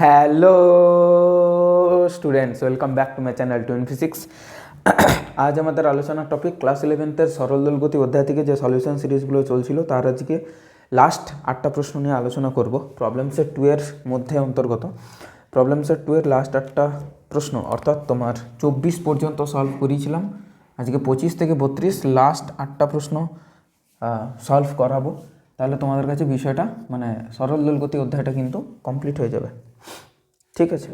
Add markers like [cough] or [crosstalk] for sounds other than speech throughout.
Hello students welcome back to my channel twin physics আজ আমাদের আলোচনার টপিক ক্লাস ইলেভেন্থের সরল দোলগতি অধ্যায় থেকে যে সলিউশন সিরিজগুলো চলছিল, তার আজকে লাস্ট আটটা প্রশ্ন নিয়ে আলোচনা করব। প্রবলেমসের টু এর মধ্যে অন্তর্গত। প্রবলেমসের টু এর লাস্ট আটটা প্রশ্ন, অর্থাৎ তোমার চব্বিশ পর্যন্ত সলভ করিয়েছিলাম। আজকে পঁচিশ থেকে বত্রিশ লাস্ট আটটা প্রশ্ন সলভ করাবো। তাহলে তোমাদের কাছে বিষয়টা মানে সরল দোলগতি অধ্যায়টা কিন্তু কমপ্লিট হয়ে যাবে। ঠিক আছে?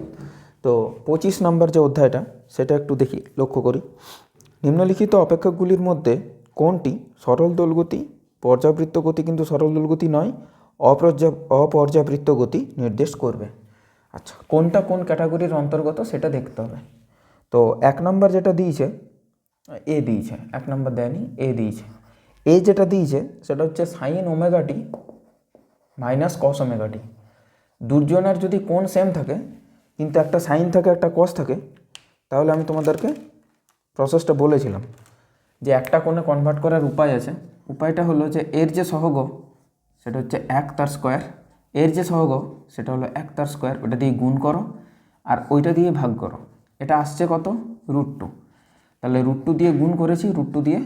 তো পঁচিশ নম্বর যে অধ্যায়টা, সেটা একটু দেখি, লক্ষ্য করি। নিম্নলিখিত অপেক্ষকগুলির মধ্যে কোনটি সরল দোলগতি, পর্যাবৃত্ত গতি কিন্তু সরল দোলগতি নয়, অপর্যা, অপর্যাবৃত্ত গতি নির্দেশ করবে। আচ্ছা কোনটা কোন ক্যাটাগরির অন্তর্গত সেটা দেখতে হবে। তো এক নম্বর যেটা দিয়েছে, এ দিয়েছে, এক নম্বর দেয়নি, এ দিয়েছে। এ যেটা দিয়েছে, সেটা হচ্ছে সাইন ওমেগাটি মাইনাস কস ওমেগাটি দুজনের যদি কোন সেম থাকে কিন্তু একটা সাইন থাকে, একটা কস থাকে, তাহলে আমি তোমাদেরকে প্রসেসটা বলেছিলাম যে একটা কোণে কনভার্ট করার উপায় আছে। উপায়টা হলো যে এর যে সহগ, সেটা হচ্ছে এক তার স্কোয়ার এর যে সহগ, সেটা হলো এক তার স্কোয়ার ওটা দিয়ে গুণ করো আর ওইটা দিয়ে ভাগ করো। এটা আসছে কত? রুট টু তাহলে রুট টু দিয়ে গুণ করেছি রুট টু দিয়ে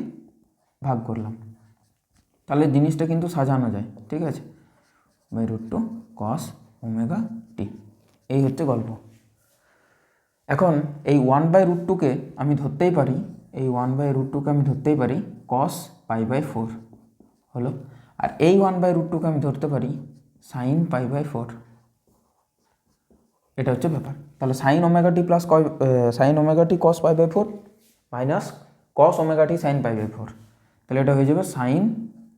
ভাগ করলাম। তাহলে জিনিসটা কিন্তু সাজানো যায়, ঠিক আছে? By root two cos omega t এই হচ্ছে গল্প। এখন এই ওয়ান বাই রুট টুকে আমি ধরতেই পারি, এই ওয়ান বাই রুট টুকে আমি ধরতেই পারি কস পাই বাই ফোর হলো। আর এই ওয়ান বাই রুট টুকে আমি ধরতে পারি সাইন পাই বাই ফোর এটা হচ্ছে ব্যাপার। তাহলে sine omega t plus plus sine omega t cos pi by four minus cos omega t sine pi by four তাহলে এটা হয়ে যাবে sine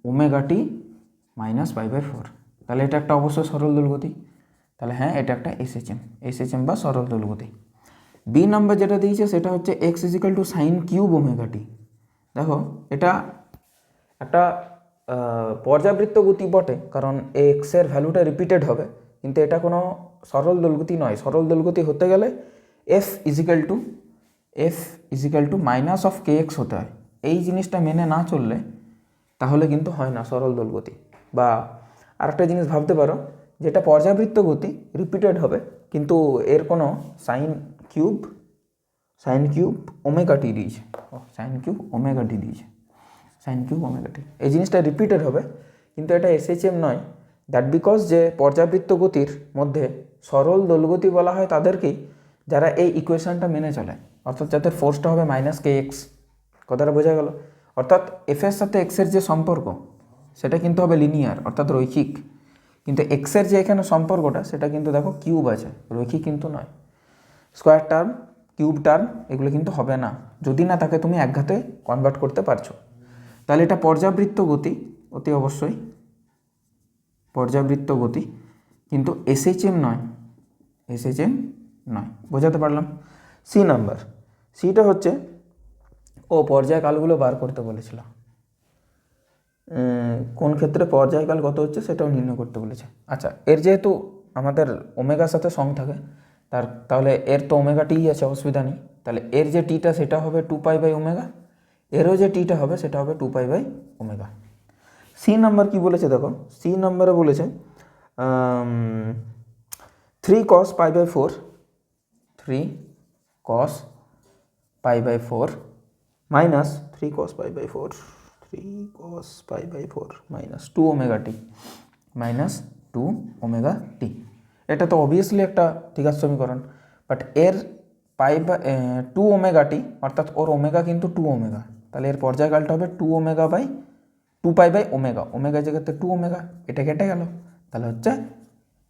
omega t minus pi by four তাহলে এটা একটা অবশ্যই সরল দোলগতি তাহলে হ্যাঁ এটা একটা এসএচএম এসএচএম বা সরল দলগতি বি নাম্বার যেটা দিয়েছে, সেটা হচ্ছে x is equal to sine cube omega t দেখো, এটা একটা পর্যাবৃত্ত গতি বটে, কারণ এক্সের ভ্যালুটা রিপিটেড হবে, কিন্তু এটা কোনো সরল দলগতি নয়। সরল দলগতি হতে গেলে F is equal to F is equal to minus of K x হতে হয়। এই জিনিসটা মেনে না চললে, তাহলে কিন্তু হয় না সরল দলগতি বা আরেকটা জিনিস ভাবতে পারো যেটা পর্যাবৃত্ত গতি রিপিটেড হবে, কিন্তু এর কোনো sine cube sine cube omega t দিয়েছে। সাইন কিউব ওমেগা টি দিয়েছে। সাইন কিউব ওমেগা টি এই জিনিসটা রিপিটেড হবে, কিন্তু এটা এসএইচএম নয়। দ্যাট বিকজ যে পর্যাবৃত্ত গতির মধ্যে সরল দোলগতি বলা হয় তাদেরকেই, যারা এই ইকুয়েশনটা মেনে চলে। অর্থাৎ যাদের ফোর্সটা হবে মাইনাস কে এক্স কথাটা বোঝা গেল। অর্থাৎ এফের সাথে এক্সের যে সম্পর্ক, সেটা কিন্তু হবে লিনিয়ার অর্থাৎ রৈখিক। কিন্তু এক্সের যে এখানে সম্পর্কটা সেটা কিন্তু দেখো কিউব আছে রৈখিক কিন্তু নয়। স্কোয়ার টার্ম কিউব টার্ম এগুলো কিন্তু হবে না। যদি না তাকে তুমি একঘাতে কনভার্ট করতে পারছ। তাহলে এটা পর্যাবৃত্ত গতি অতি অবশ্যই। পর্যাবৃত্ত গতি কিন্তু এসএইচএম নয়। এসএইচএম নয়। বোঝাতে পারলাম? সি নাম্বার সিটা হচ্ছে ও পর্যায়কালগুলো বার করতে বলেছিল। উম, কোন ক্ষেত্রে পর্যায়কাল কত হচ্ছে সেটাও নির্ণয় করতে বলেছে। আচ্ছা এর যেহেতু আমাদের ওমেগার সাথে সং থাকে, তার, তাহলে এর তো ওমেগা টি আছে, অসুবিধা নেই। তাহলে এর যে টিটা সেটা হবে টু পাই বাই ওমেগা, এরও যে টিটা হবে সেটা হবে two pi by omega. C number কি বলেছে দেখো, সি নাম্বারে বলেছে three cos pi by four, three cos pi by four minus three cos pi by four. Three cos pi by four minus two omega t minus two omega t এটা তো obviously একটা দ্বিঘাত সমীকরণ but এর পাই বা two omega t অর্থাৎ ওর omega কিন্তু টু ওমেগা তাহলে এর পর্যায়কালটা হবে two omega by two pi by omega omega জায়গাতে টু ওমেগা এটা কেটে গেল। তাহলে হচ্ছে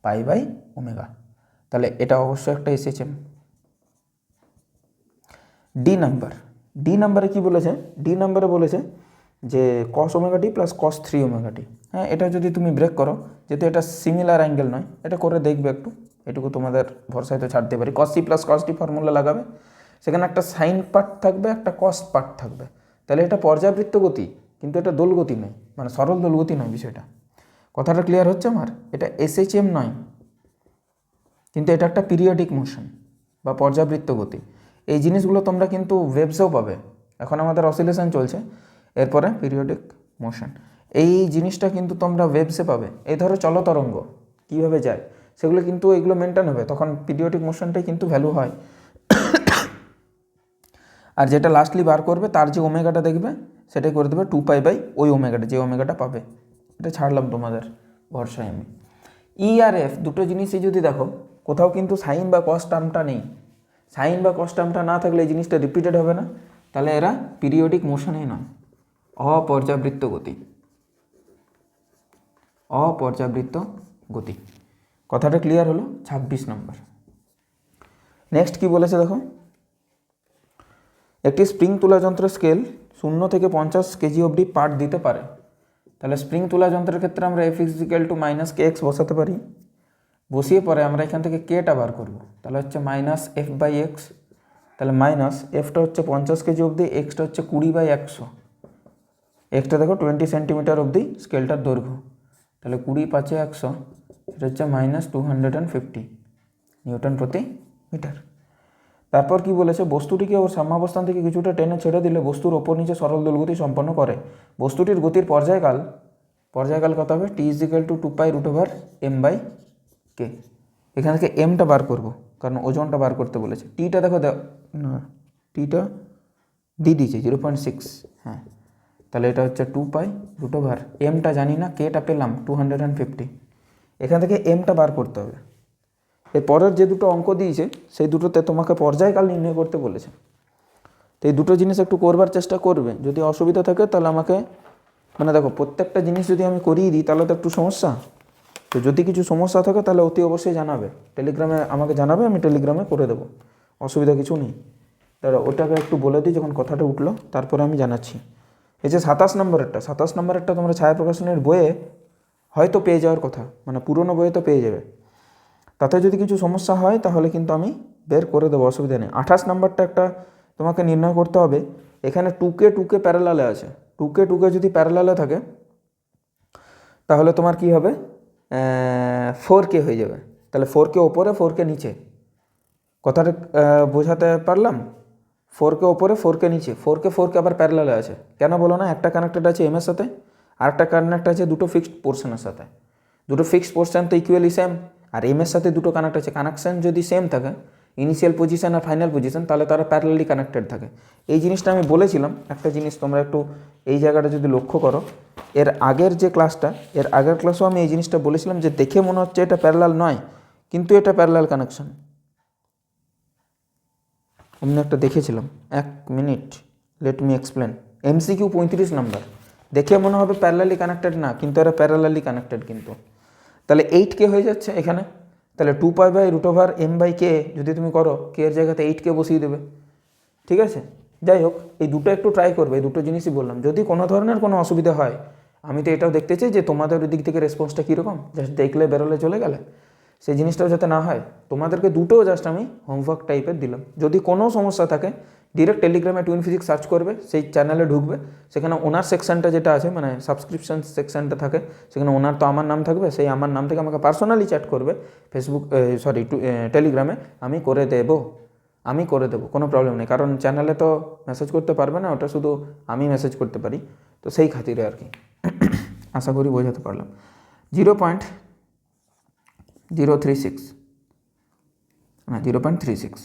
পাই বাই ওমেগা তাহলে এটা অবশ্যই একটা এসেছে ডি নাম্বার ডি নাম্বারে কি বলেছে? ডি নাম্বারে বলেছে যে cos omega t plus cos three omega t হ্যাঁ এটা যদি তুমি ব্রেক করো, যেহেতু এটা সিমিলার অ্যাঙ্গেল নয়, এটা করে দেখবে একটু। এটুকু তোমাদের ভরসায় তো ছাড়তে পারি। Cos C plus cos T formula লাগাবে। সেখানে একটা সাইন পার্ট থাকবে, একটা কস পার্ট থাকবে। তাহলে এটা পর্যাবৃত্ত গতি, কিন্তু এটা দোলগতি নয় মানে সরল দোলগতি নয় বিষয়টা। কথাটা ক্লিয়ার হচ্ছে আমার? এটা এসএইচএম নয়, কিন্তু এটা একটা পিরিয়ডিক মোশন বা পর্যাবৃত্ত গতি। এই জিনিসগুলো তোমরা কিন্তু ওয়েবসেও পাবে। এখন আমাদের অসিলেশন চলছে। এরপরে পিরিয়ডিক মোশন এই জিনিসটা কিন্তু তোমরা ওয়েবসে পাবে। এই ধরো চলতরঙ্গ কীভাবে যায়? সেগুলো কিন্তু, এগুলো মেনটেন হবে। তখন পিরিয়ডিক মোশনটাই কিন্তু ভ্যালু হয়। আর যেটা লাস্টলি বার করবে, তার যে ওমেগাটা দেখবে, সেটাই করে দেবে টু পাই বাই ওই ওমেগাটা যে ওমেগাটা পাবে। এটা ছাড়লাম তোমাদের ভরসায় আমি। ই আর এফ দুটো জিনিসই যদি দেখো, কোথাও কিন্তু সাইন বা কস টার্মটা নেই। সাইন বা কস টার্মটা না থাকলে এই জিনিসটা রিপিটেড হবে না। তাহলে এরা পিরিয়ডিক মোশনেই নয়। অপর্যাবৃত্ত গতি অপর্যাবৃত্ত গতি কথাটা ক্লিয়ার হলো? ছাব্বিশ নম্বর। নেক্সট কি বলেছে দেখো? একটি স্প্রিং তোলা যন্ত্র স্কেল শূন্য থেকে পঞ্চাশ কেজি অবধি পার্ট দিতে পারে। তাহলে স্প্রিং তোলা যন্ত্রের ক্ষেত্রে আমরা F is equal to minus K x বসাতে পারি। বসিয়ে পরে আমরা এখান থেকে কেটা বার করব। তাহলে হচ্ছে মাইনাস এফ বাই এক্স তাহলে মাইনাস এফটা হচ্ছে পঞ্চাশ কেজি অবধি এক্সটা হচ্ছে কুড়ি বাই একশো। এক্সটা দেখো টোয়েন্টি সেন্টিমিটার অবধি স্কেলটার দৈর্ঘ্য। তাহলে কুড়ি পাঁচে একশো, এটা হচ্ছে minus two hundred and fifty newton প্রতি মিটার। তারপর কি বলেছে বস্তুটিকে ওর সাম্যাবস্থান থেকে কিছুটা টেনে ছেড়ে দিলে বস্তুর ওপর নিচে সরল দোলগতি সম্পন্ন করে? বস্তুটির গতির পর্যায়কাল পর্যায়কাল কত হবে? T is equal to two pi root over M by K এখান থেকে এমটা বার করব, কারণ ওজনটা বার করতে বলেছে। টিটা দেখো না টিটা দিয়ে দিয়েছে জিরো পয়েন্ট সিক্স হ্যাঁ। তাহলে এটা হচ্ছে টু পাই রুট ওভার এমটা জানি না কেটা পেলাম টু হান্ড্রেড অ্যান্ড ফিফটি এখান থেকে এমটা বার করতে হবে। এর পরের যে দুটো অঙ্ক দিয়েছে, সেই দুটোতে তোমাকে পর্যায়কাল নির্ণয় করতে বলেছে। তো এই দুটো জিনিস একটু করবার চেষ্টা করবে। যদি অসুবিধা থাকে, তাহলে আমাকে মানে দেখো, প্রত্যেকটা জিনিস যদি আমি করিয়ে দিই, তাহলে তো একটু সমস্যা। তো যদি কিছু সমস্যা থাকে, তাহলে অতি অবশ্যই জানাবে। টেলিগ্রামে আমাকে জানাবে, আমি টেলিগ্রামে করে দেবো। অসুবিধা কিছু নেই। তাহলে ওটাকে একটু বলে দিই, যখন কথাটা উঠল, তারপরে আমি জানাচ্ছি। এই যে সাতাশ নম্বরেরটা সাতাশ নম্বরেরটা তোমরা ছায়া প্রকাশনের বইয়ে হয়তো পেয়ে যাওয়ার কথা মানে পুরনো বইয়ে তো পেয়ে যাবে। তাতে যদি কিছু সমস্যা হয় তাহলে কিন্তু আমি বের করে দেবো, অসুবিধা নেই। আঠাশ নম্বরটা একটা তোমাকে নির্ণয় করতে হবে, এখানে টুকে টুকে প্যারালালে আছে। টুকে টুকে যদি প্যারালালে থাকে, তাহলে তোমার কি হবে? ফোর কে হয়ে যাবে। তাহলে ফোর কে ওপরে ফোর কে নিচে। কথাটা বোঝাতে পারলাম? ফোর কে ওপরে ফোর কে নিচে। ফোর কে ফোর কে আবার প্যারালালে আছে। কেন বলো না? একটা কানেক্টেড আছে এম এর সাথে, আর একটা কানেক্ট আছে দুটো ফিক্সড পোর্শনের সাথে। দুটো ফিক্সড পোর্শন তো ইকুয়ালি সেম আর এম এর সাথে দুটো কানেক্ট আছে। কানেকশান যদি সেম থাকে ইনিশিয়াল পজিশন আর ফাইনাল পজিশন তাহলে তারা প্যারালালি কানেক্টেড থাকে। এই জিনিসটা আমি বলেছিলাম। একটা জিনিস তোমরা একটু এই জায়গাটা যদি লক্ষ্য করো, এর আগের যে ক্লাসটা এর আগের ক্লাসেও আমি এই জিনিসটা বলেছিলাম যে দেখে মনে হচ্ছে এটা প্যারালাল নয়, কিন্তু এটা প্যারালাল কানেকশন অমনি একটা দেখেছিলাম। এক minute let me explain MCQ পঁয়ত্রিশ নাম্বার। দেখে মনে হবে প্যারালালি কানেক্টেড না, কিন্তু এরা প্যারালালি কানেক্টেড কিন্তু। তাহলে এইট কে হয়ে যাচ্ছে এখানে। তাহলে two pi by root over M by K যদি তুমি করো কে এর জায়গাতে এইট কে বসিয়ে দেবে। ঠিক আছে? যাই হোক, এই দুটো একটু ট্রাই করবে, এই দুটো জিনিসই বললাম। যদি কোনো ধরনের কোনো অসুবিধা হয়, আমি তো এটাও দেখতে চাই যে তোমাদের ওই দিক থেকে রেসপন্সটা কীরকম? জাস্ট দেখলে, বেরোলে, চলে গেলে। সেই জিনিসটাও যাতে না হয়, তোমাদেরকে দুটো জাস্ট আমি হোমওয়ার্ক টাইপের দিলাম। যদি কোনো সমস্যা থাকে ডিরেক্ট টেলিগ্রামে টুইন ফিজিক্স সার্চ করবে, সেই চ্যানেলে ঢুকবে। সেখানে ওনার সেকশনটা যেটা আছে মানে সাবস্ক্রিপশন সেকশনটা থাকে, সেখানে ওনার তো আমার নাম থাকবে, সেই আমার নাম থেকে আমাকে পার্সোনালি চ্যাট করবে ফেসবুক সরি টেলিগ্রামে আমি করে দেবো। আমি করে দেবো, কোনো প্রবলেম নেই। কারণ চ্যানেলে তো মেসেজ করতে পারবে না, ওটা শুধু আমি মেসেজ করতে পারি। তো সেই খাতিরে আর কি। [clears throat] আশা করি বোঝাতে পারলাম। Zero point zero three six না zero point three six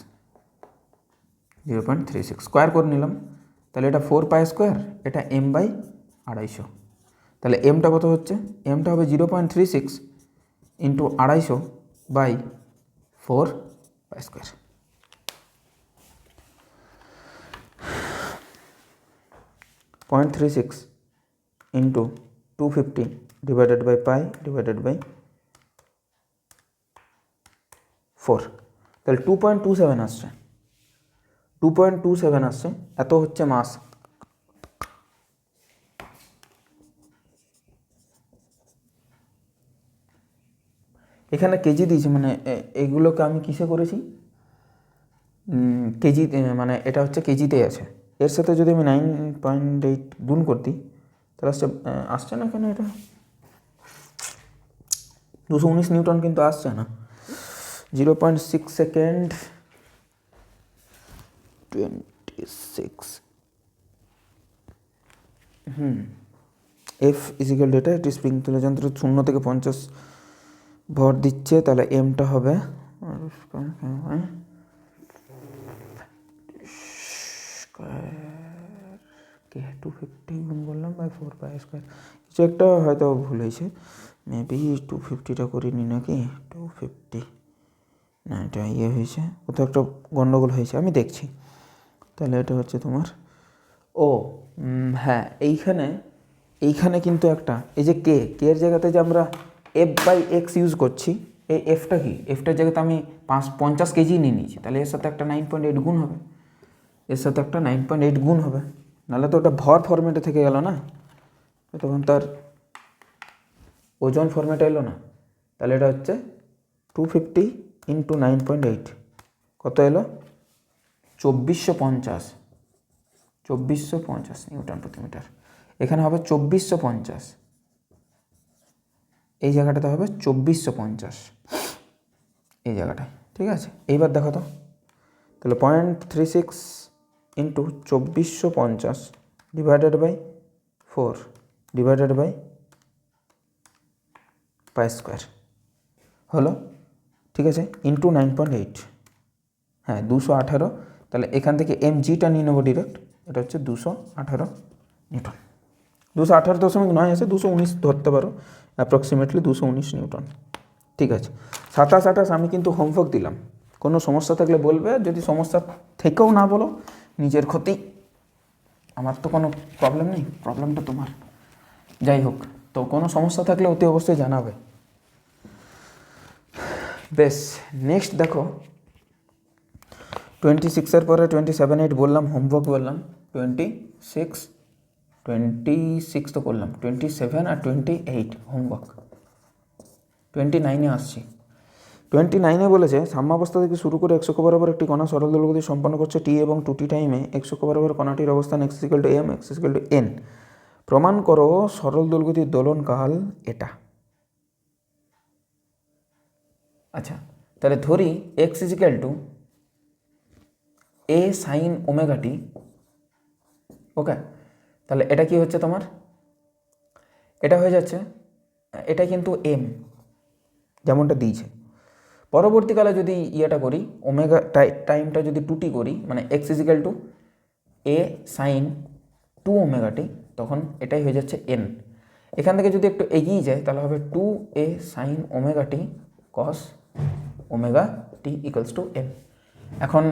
zero point three six square করে নিলাম। তাহলে এটা ফোর পাই স্কোয়ার এটা এম বাই আড়াইশো। তাহলে এমটা কত হচ্ছে? এমটা হবে zero point three six into আড়াইশো by four pi square point three six into two fifty divided by pi divided by four. তাহলে টু পয়েন্ট টু সেভেন আসছে। টু পয়েন্ট টু সেভেন আসছে। এত হচ্ছে মাস এখানে কেজি দিয়েছে মানে এগুলোকে আমি কিসে করেছি? কেজি মানে এটা হচ্ছে কেজিতে আছে। এর সাথে যদি আমি নাইন পয়েন্ট এইট গুণ করতি তাহলে আসছে আসছে না কেন এটা? দুশো উনিশ নিউটন কিন্তু আসছে না। Zero point six second twenty six hmm F is equal data একটি স্প্রিং তুলে যন্ত্র শূন্য থেকে পঞ্চাশ ভর দিচ্ছে, তাহলে এমটা হবে কে টু ফিফটি গুণ করলাম বাই ফোর বাই স্কোয়ার কিছু একটা হয়তো ভুল হয়েছে। মেবি টু ফিফটিটা করিনি নাকি? টু ফিফটি না, এটা ইয়ে হয়েছে কোথাও একটা গন্ডগোল হয়েছে, আমি দেখছি। তাহলে এটা হচ্ছে তোমার, ও হ্যাঁ এইখানে এইখানে কিন্তু একটা, এই যে কে কে এর জায়গাতে যে আমরা এফ বাই এক্স ইউজ করছি, এই এফটা কি? এফটার জায়গাতে আমি পাঁচ, পঞ্চাশ কেজি নিয়ে নিয়েছি, তাহলে এর সাথে একটা নাইন পয়েন্ট এইট গুণ হবে। এর সাথে একটা নাইন পয়েন্ট এইট গুণ হবে। নাহলে তো ওটা ভর ফরম্যাটে থেকে গেল না। তখন তার ওজন ফরম্যাটে এলো না। তাহলে এটা হচ্ছে two fifty into nine point eight কত এলো? চব্বিশশো পঞ্চাশ। চব্বিশশো পঞ্চাশ, নিউটন প্রতি মিটার। এখানে হবে চব্বিশশো পঞ্চাশ। এই জায়গাটাতে হবে চব্বিশশো পঞ্চাশ। এই জায়গাটায়, ঠিক আছে? এইবার দেখো তো। তাহলে পয়েন্ট থ্রি সিক্স ইন্টু চব্বিশশো পঞ্চাশ divided by four divided by pi square হলো? ঠিক আছে ইন্টু নাইন পয়েন্ট এইট হ্যাঁ দুশো আঠারো। তাহলে এখান থেকে এম জিটা নিয়ে নেব ডিরেক্ট এটা হচ্ছে দুশো আঠারো নিউটন। দুশো আঠারো দশমিক নয় আছে, দুশো উনিশ ধরতে পারো। অ্যাপ্রক্সিমেটলি দুশো উনিশ নিউটন। ঠিক আছে, সাতাশ আঠাশ আমি কিন্তু হোমওয়ার্ক দিলাম। কোনো সমস্যা থাকলে বলবে, যদি সমস্যা থেকেও না বলো, নিজের ক্ষতি। আমার তো কোনো প্রবলেম নেই প্রবলেমটা তোমার। যাই হোক, তো কোনো সমস্যা থাকলে অতি অবশ্যই জানাবে। বেশ নেক্সট দেখো। টোয়েন্টি সিক্সের পরে টোয়েন্টি সেভেন এইট বললাম হোমওয়ার্ক বললাম। টোয়েন্টি সিক্স টোয়েন্টি সিক্স তো করলাম। টোয়েন্টি সেভেন আর টোয়েন্টি এইট হোমওয়ার্ক টোয়েন্টি নাইনে আসছি। টোয়েন্টি নাইনে বলেছে, সাম্যাবস্থা থেকে শুরু করে একশো বরাবর একটি কণা সরল দলগতি সম্পন্ন করছে টি এবং টু টি টাইমে একশো বরাবর কণাটির অবস্থান x equal to M x equal to N প্রমাণ করো, সরল দোলগতির দোলনকাল এটা। আচ্ছা তাহলে ধরি x is equal to A sine omega t okay তাহলে এটা কি হচ্ছে তোমার? এটা হয়ে যাচ্ছে, এটা কিন্তু এম যেমনটা দিয়েছে। পরবর্তীকালে যদি ইয়েটা করি ওমেগা টাইমটা যদি টুটি করি মানে x is equal to A sine two omega t তখন এটাই হয়ে যাচ্ছে এন এখান থেকে যদি একটু এগিয়ে যায়, তাহলে হবে two A sine omega t cos omega t equals to M এখন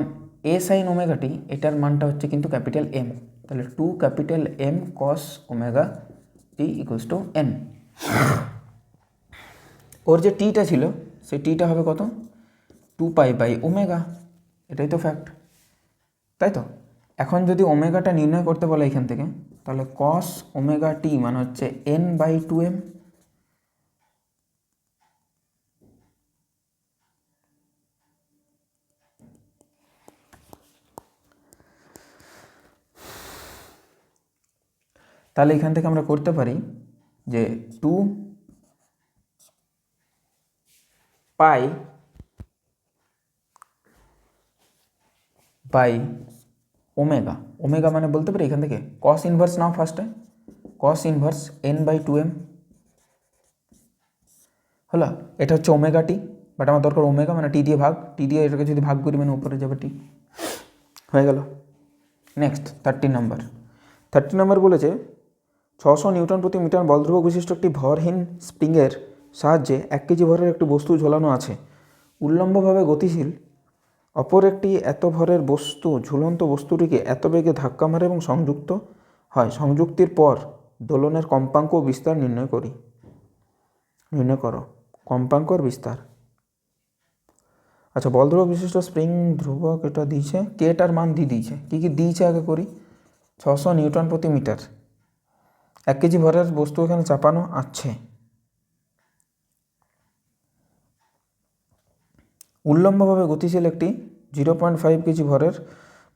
এ সাইন ওমেগা টি, এটার মানটা হচ্ছে কিন্তু ক্যাপিটাল এম তাহলে two capital M cos omega t equals to N ওর যে টিটা ছিল, সেই টিটা হবে কত? Two pi by omega. এটাই তো ফ্যাক্ট তাই তো? এখন যদি ওমেগাটা নির্ণয় করতে বলে এখান থেকে, তাহলে কস ওমেগা টি মানে হচ্ছে এন বাই টু এম তাহলে এখান থেকে আমরা করতে পারি যে two pi by omega omega মানে বলতে পারি এখান থেকে কস ইনভার্স নাও ফার্স্টে cos inverse N by two M হলো এটা হচ্ছে ওমেগা টি বাট আমার দরকার ওমেগা মানে টি দিয়ে ভাগ টি দিয়ে এটাকে যদি ভাগ করি মানে উপরে যাবে টি হয়ে গেল। Next thirty number thirty number বলেছে ছশো নিউটন প্রতি মিটার বলধ্রুবক বিশিষ্ট একটি ভরহীন স্প্রিংয়ের সাহায্যে এক কেজি ভরের একটি বস্তু ঝোলানো আছে। উল্লম্বভাবে গতিশীল, অপর একটি এত ভরের বস্তু, ঝুলন্ত বস্তুটিকে এত বেগে ধাক্কা মারে এবং সংযুক্ত হয়। সংযুক্তির পর দোলনের কম্পাঙ্ক ও বিস্তার নির্ণয় করি। নির্ণয় করো। কম্পাঙ্ক আর বিস্তার। আচ্ছা বল ধ্রুবক বিশিষ্ট স্প্রিং ধ্রুবক এটা দিয়েছে। কেটার মান দিয়ে দিয়েছে? কী কী দিয়েছে আগে করি? ছশো নিউটন প্রতি মিটার। এক কেজি ভরের বস্তু এখানে চাপানো আছে। উল্লম্বভাবে গতিশীল একটি জিরো পয়েন্ট ফাইভ কেজি ভরের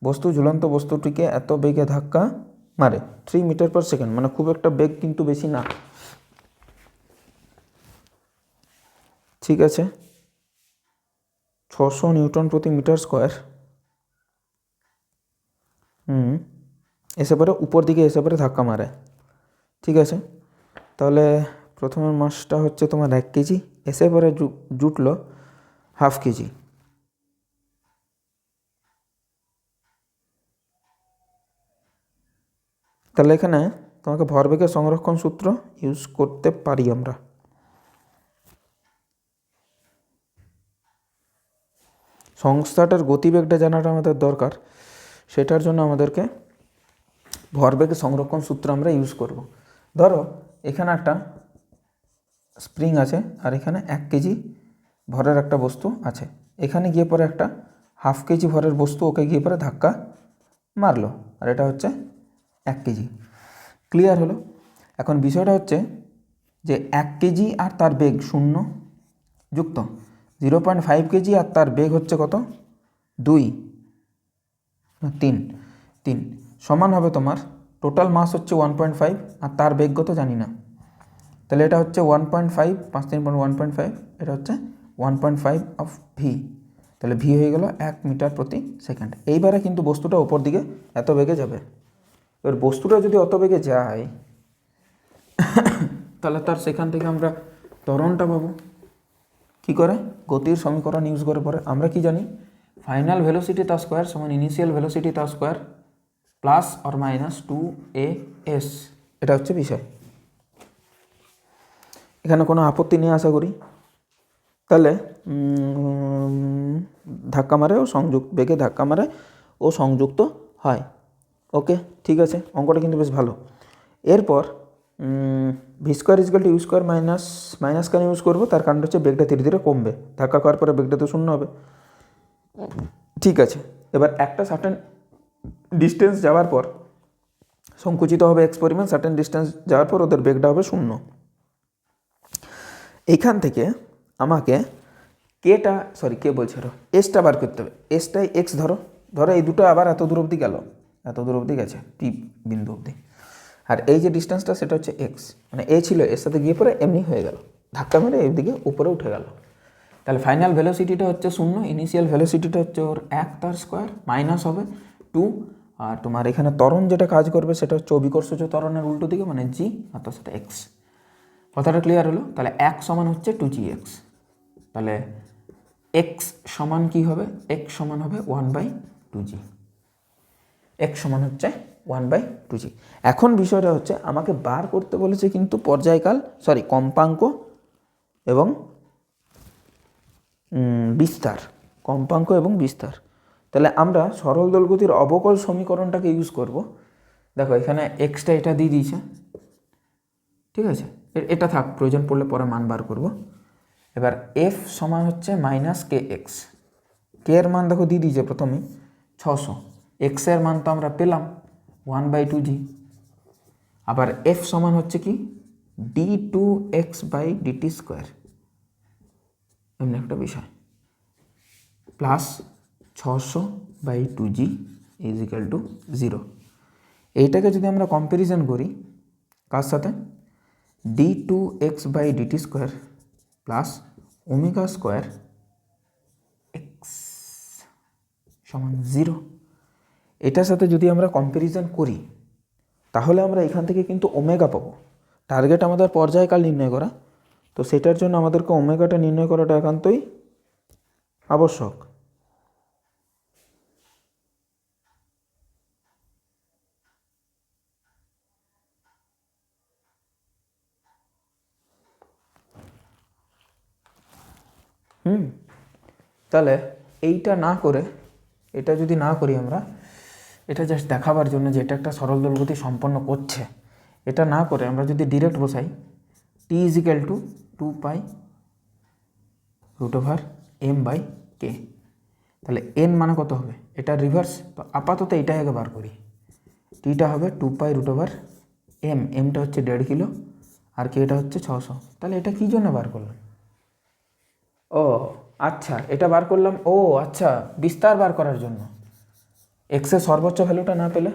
বস্তু, ঝুলন্ত বস্তুটিকে এত বেগে ধাক্কা মারে থ্রি মিটার পার সেকেন্ড মানে খুব একটা বেগ কিন্তু বেশি না। ঠিক আছে? ছশো নিউটন প্রতি মিটার স্কোয়ার। হুম, এসে পরে উপর দিকে এসে পরে ধাক্কা মারে। ঠিক আছে? তাহলে প্রথমের মাসটা হচ্ছে তোমার এক কেজি, এসে পরে জুটলো হাফ কেজি। তাহলে এখানে তোমাকে ভরবেগের সংরক্ষণ সূত্র ইউজ করতে পারি আমরা। সংস্থাটার গতিবেগটা জানাটা আমাদের দরকার, সেটার জন্য আমাদেরকে ভরবেগের সংরক্ষণ সূত্র আমরা ইউজ করব। ধরো, এখানে একটা স্প্রিং আছে আর এখানে এক কেজি ভরের একটা বস্তু আছে। এখানে গিয়ে পরে একটা হাফ কেজি ভরের বস্তু ওকে গিয়ে পরে ধাক্কা মারলো। আর এটা হচ্ছে এক কেজি। ক্লিয়ার হলো? এখন বিষয়টা হচ্ছে যে এক কেজি আর তার বেগ শূন্য যুক্ত। জিরো পয়েন্ট ফাইভ কেজি আর তার বেগ হচ্ছে কত? দুই। তিন। তিন। সমান হবে তোমার টোটাল মাস হচ্ছে ওয়ান পয়েন্ট ফাইভ আর তার বেগ কত জানি না। তাহলে এটা হচ্ছে ওয়ান পয়েন্ট ফাইভ পাঁচ তিন পয়েন্ট ওয়ান পয়েন্ট ফাইভ এটা হচ্ছে one point five of V তাহলে ভি হয়ে গেল এক মিটার প্রতি সেকেন্ড। এইবারে কিন্তু বস্তুটা ওপর দিকে এত বেগে যাবে। এবার বস্তুটা যদি অত বেগে যায়, তাহলে তার সেখান থেকে আমরা ত্বরণটা পাবো। কী করে? গতির সমীকরণ ইউজ করে পরে। আমরা কি জানি? ফাইনাল ভেলোসিটি তার স্কোয়ার সমান ইনিশিয়াল ভেলোসিটি তার square plus or minus two A S. এটা হচ্ছে বিষয়। এখানে কোনো আপত্তি নেই আশা করি। তাহলে ধাক্কা মারে ও সংযুক্ত, বেগে ধাক্কা মারে ও সংযুক্ত হয়। ওকে, ঠিক আছে, অঙ্কটা কিন্তু বেশ ভালো। এরপর V square is equal to U square minus minus কেন ইউজ করব? তার কারণ হচ্ছে বেগটা ধীরে ধীরে কমবে। ধাক্কা খাওয়ার পরে বেগটা তো শূন্য হবে। ঠিক আছে, এবার একটা সার্টেন ডিস্টেন্স যাওয়ার পর, সংকুচিত হবে এক্স পরিমাণ সার্টেন ডিস্টেন্স যাওয়ার পর ওদের বেগটা হবে শূন্য। এইখান থেকে আমাকে কেটা সরি কে বলছে, ধরো এসটা বার করতে হবে। এসটাই এক্স ধরো ধরো এই দুটো আবার এত দূর অবধি গেল, এত দূর অবধি গেছে পি বিন্দু অবধি। আর এই যে ডিস্টেন্সটা সেটা হচ্ছে এক্স মানে এ ছিল এর সাথে গিয়ে পরে এমনি হয়ে গেল, ধাক্কা মেরে এদিকে উপরে উঠে গেল। তাহলে ফাইনাল ভেলোসিটিটা হচ্ছে শূন্য ইনিশিয়াল ভেলোসিটিটা হচ্ছে ওর এক তার স্কোয়ার মাইনাস হবে টু আর তোমার এখানে ত্বরণ যেটা কাজ করবে সেটা হচ্ছে অভিকর্ষজ ত্বরণের উল্টো দিকে মানে জি আর তার সাথে এক্স কথাটা ক্লিয়ার হলো? তাহলে এক সমান হচ্ছে টু জি এক্স তাহলে এক্স সমান কি হবে? এক্স সমান হবে one by two G x সমান হচ্ছে ওয়ান বাই টু জি এখন বিষয়টা হচ্ছে, আমাকে বার করতে বলেছে কিন্তু পর্যায়কাল সরি কম্পাঙ্ক এবং বিস্তার। কম্পাঙ্ক এবং বিস্তার। তাহলে আমরা সরল দোলগতির অবকল সমীকরণটাকে ইউজ করব। দেখো, এখানে এক্সটা এটা দিয়ে দিয়েছে। ঠিক আছে? এটা থাক, প্রয়োজন পড়লে পরে মান বার করব। এবার এফ সমান হচ্ছে মাইনাস কে এক্স কে এর মান দেখো দিয়ে দিয়েছে প্রথমে ছশো। এক্সের মান তো আমরা পেলাম ওয়ান বাই টু জি আবার এফ সমান হচ্ছে কি? D two x by DT square এমনি একটা বিষয়। প্লাস ছশো by two G is equal to zero এইটাকে যদি আমরা কম্প্যারিজন করি, কার সাথে? D two x by DT square plus omega square x সমান জিরো এটার সাথে যদি আমরা কম্প্যারিজন করি, তাহলে আমরা এখান থেকে কিন্তু ওমেগা পাবো। টার্গেট আমাদের পর্যায়কাল নির্ণয় করা। তো সেটার জন্য আমাদেরকে ওমেগাটা নির্ণয় করাটা একান্তই আবশ্যক। হুম। তাহলে এইটা না করে, এটা যদি না করি আমরা, এটা জাস্ট দেখাবার জন্য যে এটা একটা সরল দোলগতি সম্পন্ন করছে, এটা না করে আমরা যদি ডিরেক্ট বসাই T is equal to two pi root over M by K তাহলে এন মানে কত হবে? এটা রিভার্স তো আপাতত এটা আগে বার করি টিটা হবে two pi root over M এমটা হচ্ছে দেড় কিলো, আর কেটা হচ্ছে ছশো, তাহলে এটা কী জন্য বার করলাম? ও আচ্ছা এটা বার করলাম। ও আচ্ছা বিস্তার বার করার জন্য। এক্সের সর্বোচ্চ ভ্যালুটা না পেলে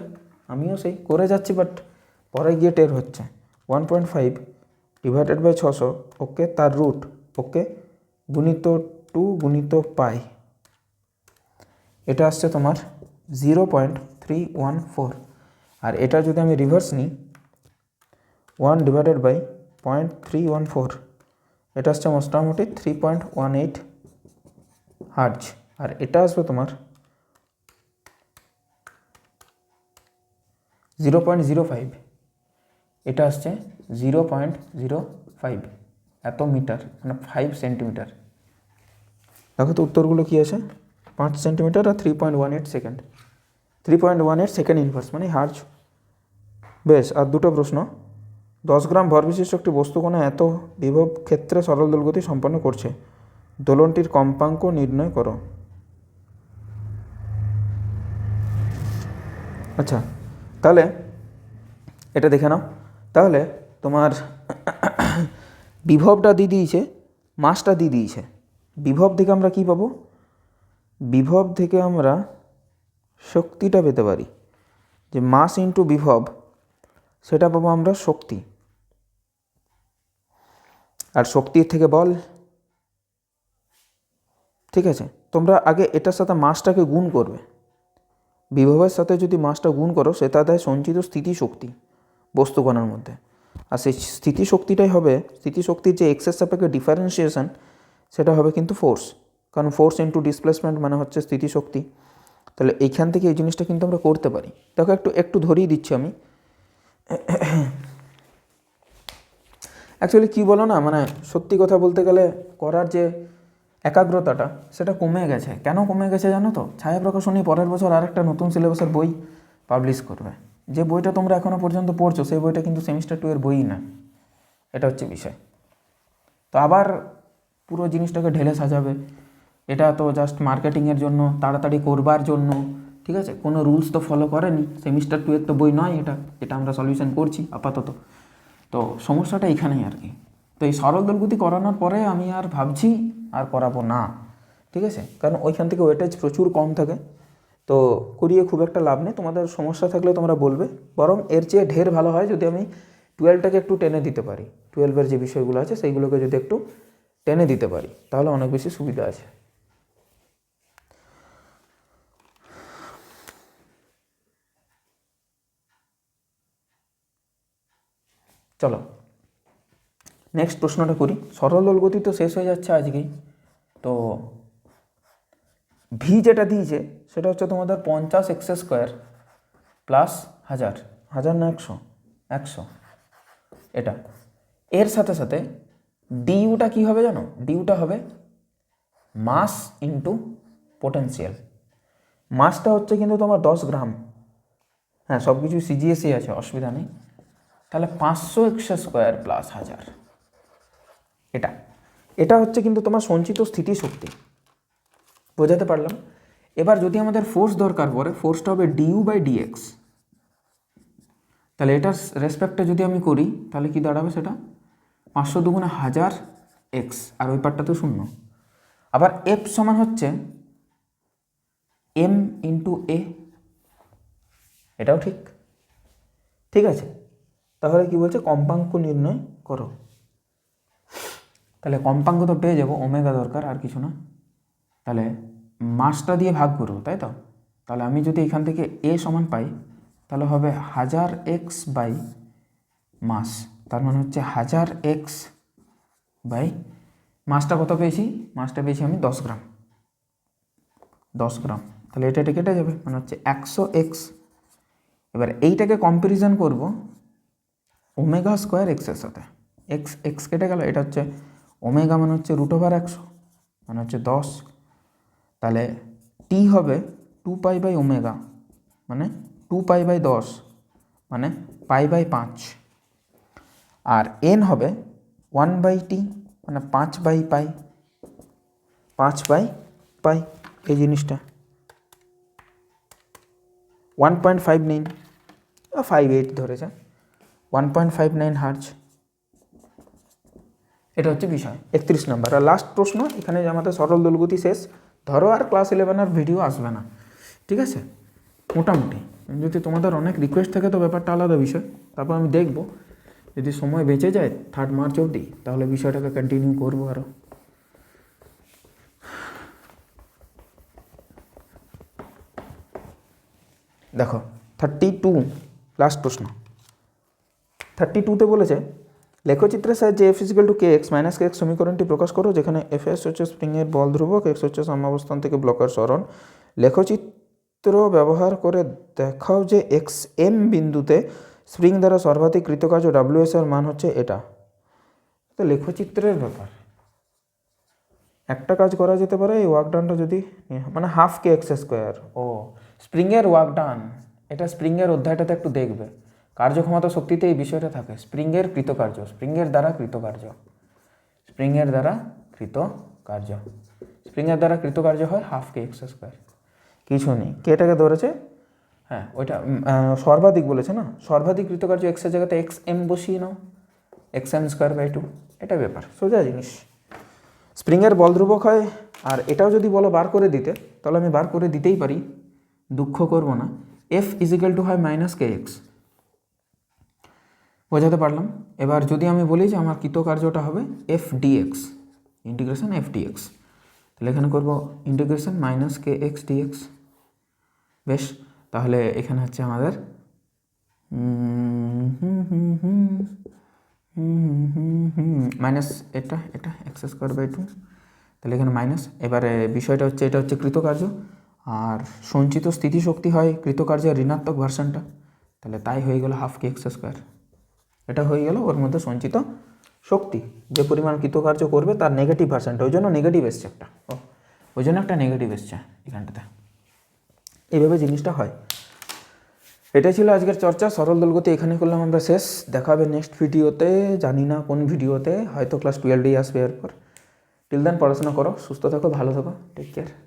আমিও সেই করে যাচ্ছি বাট পরে গিয়ে টের হচ্ছে। One point five divided by ছশো ওকে তার রুট ওকে গুণিত টু গুণিত পাই। এটা আসছে তোমার zero point three one four আর এটা যদি আমি রিভার্স নিই one divided by point three one four এটা আসছে মোটামুটি three point one eight hertz আর এটা আসবে তোমার জিরো পয়েন্ট জিরো ফাইভ এটা আসছে জিরো পয়েন্ট জিরো ফাইভ এত মিটার মানে ফাইভ সেন্টিমিটার দেখো তো উত্তরগুলো কী আছে? পাঁচ সেন্টিমিটার আর three point one eight second three point one eight second inverse মানে হার্জ বেশ, আর দুটো প্রশ্ন। দশ গ্রাম ভর বিশিষ্ট একটি বস্তু কোনো এত বিভব ক্ষেত্রে সরল দোলগতি সম্পন্ন করছে। দোলনটির কম্পাঙ্ক নির্ণয় করো। আচ্ছা তাহলে এটা দেখে নাও। তাহলে তোমার বিভবটা দিয়ে দিয়েছে, মাসটা দিয়ে দিয়েছে। বিভব থেকে আমরা কি পাবো? বিভব থেকে আমরা শক্তিটা পেতে পারি। যে মাস ইন্টু বিভব, সেটা পাবো আমরা শক্তি। আর শক্তির থেকে বল। ঠিক আছে? তোমরা আগে এটার সাথে মাসটাকে গুণ করবে। বিভবের সাথে যদি মাসটা গুণ করো সেটা দেয় সঞ্চিত স্থিতিশক্তি বস্তুকণার মধ্যে। আর সেই স্থিতিশক্তিটাই হবে, স্থিতিশক্তির যে এক্সেস সাপেক্ষে ডিফারেন্সিয়েশন সেটা হবে কিন্তু ফোর্স কারণ ফোর্স ইন্টু ডিসপ্লেসমেন্ট মানে হচ্ছে স্থিতিশক্তি। তাহলে এইখান থেকে এই জিনিসটা কিন্তু আমরা করতে পারি। দেখো একটু একটু ধরিয়ে দিচ্ছি আমি। অ্যাকচুয়ালি কী বলো না মানে সত্যি কথা বলতে গেলে করার যে একাগ্রতাটা, সেটা কমে গেছে। কেন কমে গেছে জানো তো? ছায়া প্রকাশনী পরের বছর আর একটা নতুন সিলেবাসের বই পাবলিশ করবে। যে বইটা তোমরা এখনও পর্যন্ত পড়ছো, সেই বইটা কিন্তু সেমিস্টার টু এর বই না। এটা হচ্ছে বিষয়। তো আবার পুরো জিনিসটাকে ঢেলে সাজাবে। এটা তো জাস্ট মার্কেটিংয়ের জন্য, তাড়াতাড়ি করবার জন্য। ঠিক আছে? কোনো রুলস তো ফলো করেনি। সেমিস্টার টু এর তো বই নয় এটা। যেটা আমরা সলিউশন করছি, আপাতত। তো সমস্যাটা এখানেই আর কি। তো এই সরল দলগুতি করানোর পরে আমি আর ভাবছি আর করাবো না, ঠিক আছে? কারণ ওইখান থেকে ওয়েটেজ প্রচুর কম থাকে। তো করিয়ে খুব একটা লাভ নেই। তোমাদের সমস্যা থাকলে তোমরা বলবে। বরং এর চেয়ে ঢের ভালো হয় যদি আমি টুয়েলভটাকে একটু টেনে দিতে পারি। টুয়েলভের যে বিষয়গুলো আছে, সেইগুলোকে যদি একটু টেনে দিতে পারি, তাহলে অনেক বেশি সুবিধা আছে। চলো। নেক্সট প্রশ্নটা করি। সরল দোল গতি তো শেষ হয়ে যাচ্ছে আজকেই। তো ভি যেটা দিয়েছে, সেটা হচ্ছে তোমাদের পঞ্চাশ এক্স স্কোয়ার প্লাস হাজার। হাজার না একশো? একশো। এটা। এর সাথে সাথে ডিউটা কী হবে জানো? ডিউটা হবে মাস ইন্টু পোটেন্সিয়াল মাসটা হচ্ছে কিন্তু তোমার দশ গ্রাম। হ্যাঁ সব কিছু সিজিএসই আছে, অসুবিধা নেই। তাহলে পাঁচশো এক্স স্কোয়ার প্লাস হাজার। এটা এটা হচ্ছে কিন্তু তোমার সঞ্চিত স্থিতিশক্তি। বোঝাতে পারলাম? এবার যদি আমাদের ফোর্স দরকার পড়ে ফোর্সটা হবে ডিউ বাই ডিএক্স তাহলে এটার রেসপেক্টে যদি আমি করি, তাহলে কি দাঁড়াবে সেটা? পাঁচশো দুগুণে হাজার এক্স আর ওই পার্টটা তো শূন্য। আবার এফ সমান হচ্ছে এম ইন্টু এ এটাও ঠিক। ঠিক আছে? তাহলে কি বলছে? কম্পাঙ্ক নির্ণয় করো। তাহলে কম্পাঙ্ক তো পেয়ে যাব, ওমেগা দরকার, আর কিছু না। তাহলে মাসটা দিয়ে ভাগ করব, তাই তো? তাহলে আমি যদি এখান থেকে এ সমান পাই, তাহলে হবে হাজার এক্স বাই মাস। তার মানে হচ্ছে হাজার এক্স বাই মাসটা কত পেয়েছি? মাসটা পেয়েছি আমি দশ গ্রাম। দশ গ্রাম। তাহলে এটা এটা কেটে যাবে মানে হচ্ছে একশো এক্স। এবার এইটাকে কম্প্যারিজন করব ওমেগা স্কোয়ার এক্সের সাথে। এক্স এক্স কেটে গেল, এটা হচ্ছে ওমেগা মানে হচ্ছে রুট ওভার একশো মানে হচ্ছে দশ। তাহলে টি হবে টু পাই বাই ওমেগা মানে টু পাই বাই দশ মানে পাই বাই পাঁচ। আর এন হবে ওয়ান বাই টি মানে পাঁচ বাই পাই, পাঁচ বাই পাই, এই জিনিসটা। One point five nine five eight ধরেছে। One point five nine hertz এটা হচ্ছে বিষয়, একত্রিশ নম্বর। আর লাস্ট প্রশ্ন, এখানে আমাদের সরল দোলগতি শেষ, ধরো আর ক্লাস ইলেভেন আর ভিডিও আসবে না। ঠিক আছে? মোটামুটি। যদি তোমাদের অনেক রিকোয়েস্ট থাকে তো ব্যাপারটা আলাদা বিষয়। তারপর আমি দেখব। যদি সময় বেঁচে যায় থার্ড মার্চ অবধি, তাহলে বিষয়টাকে কন্টিনিউ করব আরও দেখো থার্টি টু লাস্ট প্রশ্ন। থার্টি টুতে বলেছে লেখচিত্রের সাহায্যে F is equal to K x minus K x সমীকরণটি প্রকাশ করো, যেখানে এফ এস হচ্ছে স্প্রিংয়ের বল ধ্রুবক এক্স হচ্ছে সাম্যাবস্থান থেকে ব্লকের সরণ। লেখচিত্র ব্যবহার করে দেখাও যে এক্স এম বিন্দুতে স্প্রিং দ্বারা সর্বাধিক কৃতকার্য ডাব্লিউ এস এর মান হচ্ছে এটা। তো লেখচিত্রের ব্যাপার। একটা কাজ করা যেতে পারে, এই ওয়ার্ক ডানটা যদি মানে হাফ কে এক্স স্কোয়ার ও স্প্রিংয়ের ওয়ার্ক ডান এটা স্প্রিংয়ের অধ্যায়টাতে একটু দেখবে। কার্যক্ষমতা শক্তিতে এই বিষয়টা থাকে। স্প্রিংয়ের কৃতকার্য, স্প্রিংয়ের দ্বারা কৃতকার্য। স্প্রিংয়ের দ্বারা কৃত কৃতকার্য। স্প্রিংয়ের দ্বারা কৃতকার্য হয় হাফ কে এক্স স্কোয়ার। কিছু নেই। কে এটাকে ধরেছে? হ্যাঁ ওইটা সর্বাধিক বলেছে না? সর্বাধিক কৃতকার্য এক্সের জায়গাতে এক্স এম বসিয়ে নাও। X M square by two এটা ব্যাপার, সোজা জিনিস। স্প্রিংয়ের বল ধ্রুবক হয়, আর এটাও যদি বলো বার করে দিতে, তাহলে আমি বার করে দিতেই পারি। দুঃখ করব না। এফ ইজিক্যাল টু হয় মাইনাস কে এক্স বোঝাতে পারলাম। এবার যদি আমি বলি যে আমার কৃতকার্যটা হবে F DX integration F DX তাহলে এখানে করব integration minus K X DX বেশ, তাহলে এখানে হচ্ছে আমাদের মাইনাস এটা এটা এক্স স্কোয়ার বাই টু তাহলে এখানে মাইনাস এবারে বিষয়টা হচ্ছে, এটা হচ্ছে কৃতকার্য। আর সঞ্চিত স্থিতিশক্তি হয় কৃতকার্যের ঋণাত্মক ভার্সানটা তাহলে তাই হয়ে গেল হাফ কে এক্স স্কোয়ার এটা হয়ে গেল ওর মধ্যে সঞ্চিত শক্তি। যে পরিমাণ কৃতকার্য করবে তার নেগেটিভ ভার্সানটা ওই জন্য নেগেটিভ এসছে একটা। ও, ওই জন্য একটা নেগেটিভ এসছে এখানটাতে। এইভাবে জিনিসটা হয়। এটাই ছিল আজকের চর্চা। সরল দলগতি এখানে করলাম আমরা শেষ। দেখাবে নেক্সট ভিডিওতে জানি না কোন ভিডিওতে হয়তো ক্লাস টুয়েলভেই আসবে এরপর। টিল দেন পড়াশোনা করো, সুস্থ থাকো, ভালো থাকো টেক কেয়ার